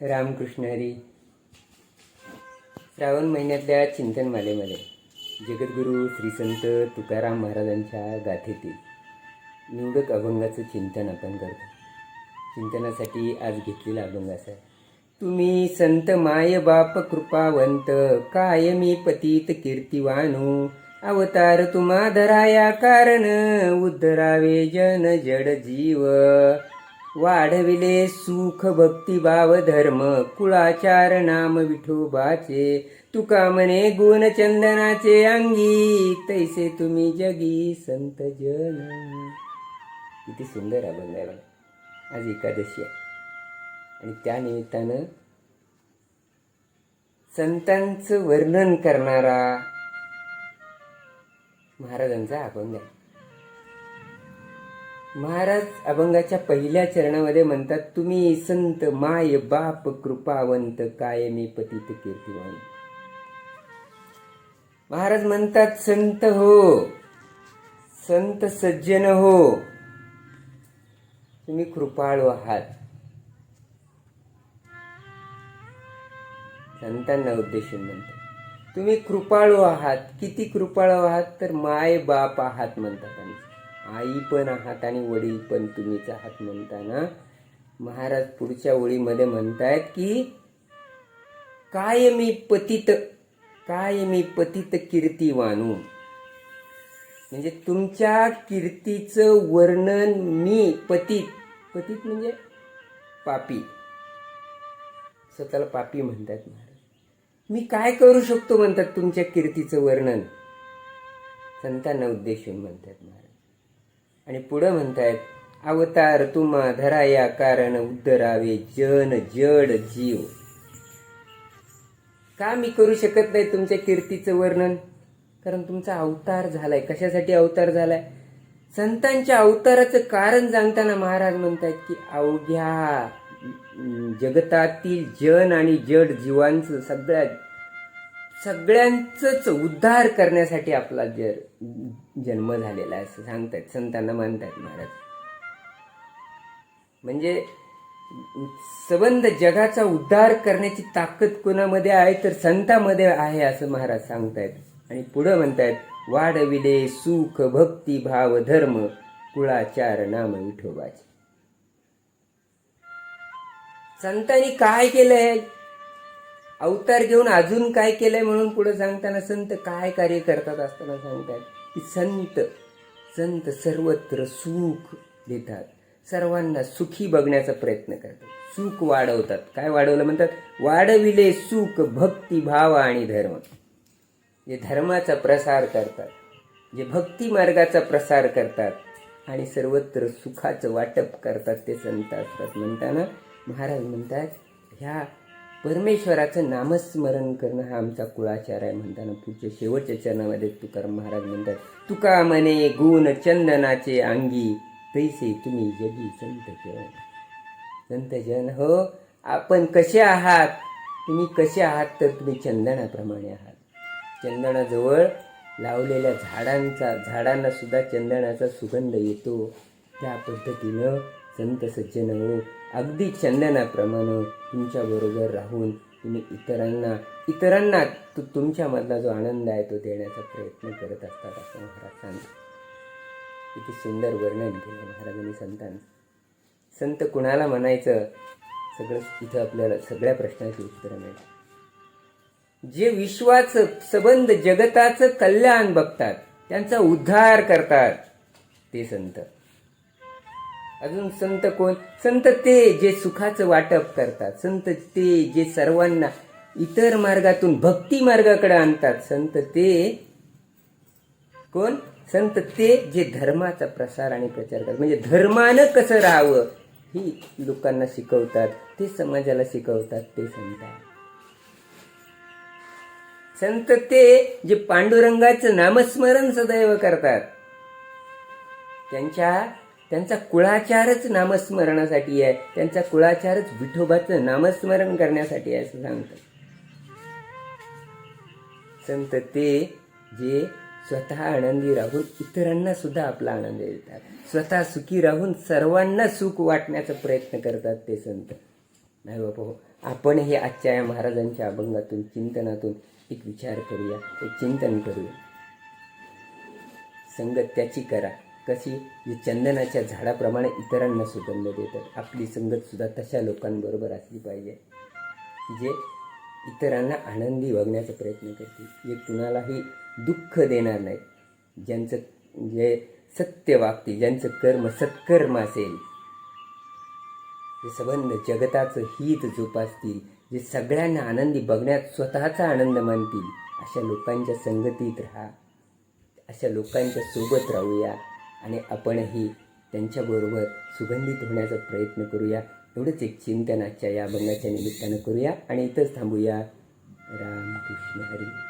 रामकृष्ण हरी श्रावण महिन्यातल्या चिंतनमालेमध्ये जगद्गुरू श्री संत तुकाराम महाराजांच्या गाथेतील निवडक अभंगाचं चिंतन आपण करतो. चिंतनासाठी आज घेतलेला अभंग असा आहे. तुम्ही संत माय बाप कृपावंत कायमी पतित कीर्तिवाणू अवतार तुम्हा धराया कारण उद्धरावे जन जड जीव. वाढविले सुख भक्ती भाव धर्म कुळाचार नाम विठोबाचे. तुका म्हणे गुण चंदनाचे अंगी तैसे तुम्ही जगी संत जन. किती सुंदर अभंग आहे बघा आज एकादशी आहे. आणि त्या निमित्तानं संतांचं वर्णन करणारा महाराजांचा अभंग आहे महाराज अभंगाच्या पहिल्या चरणामध्ये म्हणतात तुम्ही संत माय बाप कृपावंत कायमी पतित कीर्तिवान महाराज म्हणतात संत हो संत सज्जन हो तुम्ही कृपाळू आहात. संतांना उद्देशून म्हणतात तुम्ही कृपाळू आहात किती कृपाळू आहात तर माय बाप आहात म्हणतात आमचे. आई पण आहात आणि वडील पण तुम्हीच आहात म्हणताना महाराज पुढच्या ओळीमध्ये म्हणतायत की काय मी पतित काय मी पतित कीर्ती वानू म्हणजे तुमच्या कीर्तीचं वर्णन मी पतित पतित म्हणजे पापी. स्वतःला पापी म्हणतात महाराज. मी काय करू शकतो म्हणतात तुमच्या कीर्तीचं वर्णन? संतांना उद्देशून म्हणतात महाराज. आणि पुढं म्हणतायत अवतार तुमा धराया कारण उद्धरावे जन जड जीव. का मी करू शकत नाही तुमच्या कीर्तीचं वर्णन? कारण तुमचा अवतार झालाय. कशासाठी अवतार झालाय? संतांच्या अवताराचं कारण सांगताना महाराज म्हणतात की अवघ्या जगतातील जन आणि जड जीवांचं सगळ्यात सगळ्यांचंच उद्धार करण्यासाठी आपला ज जन्म झालेला आहे असं सांगतात संतांना मानतात महाराज. म्हणजे सबंध जगाचा उद्धार करण्याची ताकद कोणामध्ये आहे तर संतामध्ये आहे असं महाराज सांगतायत. आणि पुढं म्हणतायत वाढविले सुख भक्ती भाव धर्म कुळाचार नाम विठोबाचे. संतांनी काय केलंय? अवतार घेऊन अजून काय केलंय म्हणून पुढे सांगताना संत काय कार्य करतात असताना सांगतात की संत संत सर्वत्र सुख देतात. सर्वांना सुखी बघण्याचा प्रयत्न करतात. सुख वाढवतात. काय वाढवलं म्हणतात? वाढविले सुख भक्ती भाव आणि धर्म. जे धर्माचा प्रसार करतात जे भक्ती मार्गाचा प्रसार करतात आणि सर्वत्र सुखाचं वाटप करतात ते संत असतात. म्हणताना महाराज म्हणतात ह्या परमेश्वराचं नामस्मरण करणं हा आमचा कुळाचार आहे म्हणताना पुढच्या शेवटच्या चरणामध्ये तुकाराम महाराज म्हणतात तुका मने गुण चंदनाचे अंगी तैसे तुम्ही जगी संत जन. संत जन हो आपण कसे आहात? तुम्ही कसे आहात तर तुम्ही चंदनाप्रमाणे आहात. चंदनाजवळ लावलेल्या झाडांचा झाडांना सुद्धा चंदनाचा सुगंध येतो. त्या पद्धतीनं संत सज्जन हो अगदी चंदनाप्रमाणे तुमच्याबरोबर राहून तुम्ही इतरांना इतरांना तु तुमच्यामधला जो आनंद आहे तो देण्याचा प्रयत्न करत असतात असं महाराज सांगतात. किती सुंदर वर्णन केलं महाराजांनी संतांचं. संत कुणाला म्हणायचं? सगळं इथं आपल्याला सगळ्या प्रश्नाची उत्तरं मिळतात. जे विश्वाचं सबंध जगताचं कल्याण बघतात त्यांचा उद्धार करतात ते संत. अजून संत कोण? संत ते जे सुखाचं वाटप करतात. संत ते जे सर्वांना इतर मार्गातून भक्ती मार्गाकडे आणतात. संत ते कोण? संत ते जे धर्माचा प्रसार आणि प्रचार करतात. म्हणजे धर्मानं कसं राहावं ही लोकांना शिकवतात. ते समाजाला शिकवतात ते संत संत ते जे पांडुरंगाचं नामस्मरण सदैव करतात. त्यांच्या त्यांचा कुळाचारच नामस्मरणासाठी आहे. त्यांचा कुळाचारच विठोबाचं नामस्मरण करण्यासाठी आहे असं सांगतात. संत ते जे स्वतः आनंदी राहून इतरांना सुद्धा आपला आनंद देतात. स्वतः सुखी राहून सर्वांना सुख वाटण्याचा प्रयत्न करतात ते संत. नाही बाबा हो आपण हे आजच्या या महाराजांच्या अभंगातून चिंतनातून एक विचार करूया एक चिंतन करूया. संगत त्याची करा. कशी जी चंदनाच्या झाडाप्रमाणे इतरांना सुगंध देतात. आपली संगतसुद्धा तशा लोकांबरोबर असली पाहिजे जे इतरांना आनंदी बघण्याचा प्रयत्न करतील. जे कुणालाही दुःख देणार नाही ज्यांचं जे सत्य वागतील ज्यांचं कर्म सत्कर्म असेल जे संबंध जगताचं हित जोपासतील जे सगळ्यांना आनंदी बघण्यात स्वतःचा आनंद मानतील अशा लोकांच्या संगतीत राहा. अशा लोकांच्या सोबत राहूया. आणि आपणही त्यांच्याबरोबर सुगंधित होण्याचा प्रयत्न करूया. एवढंच एक चिंतन आजच्या या अभंगाच्या निमित्तानं करूया. आणि इथंच थांबूया. रामकृष्ण हरी.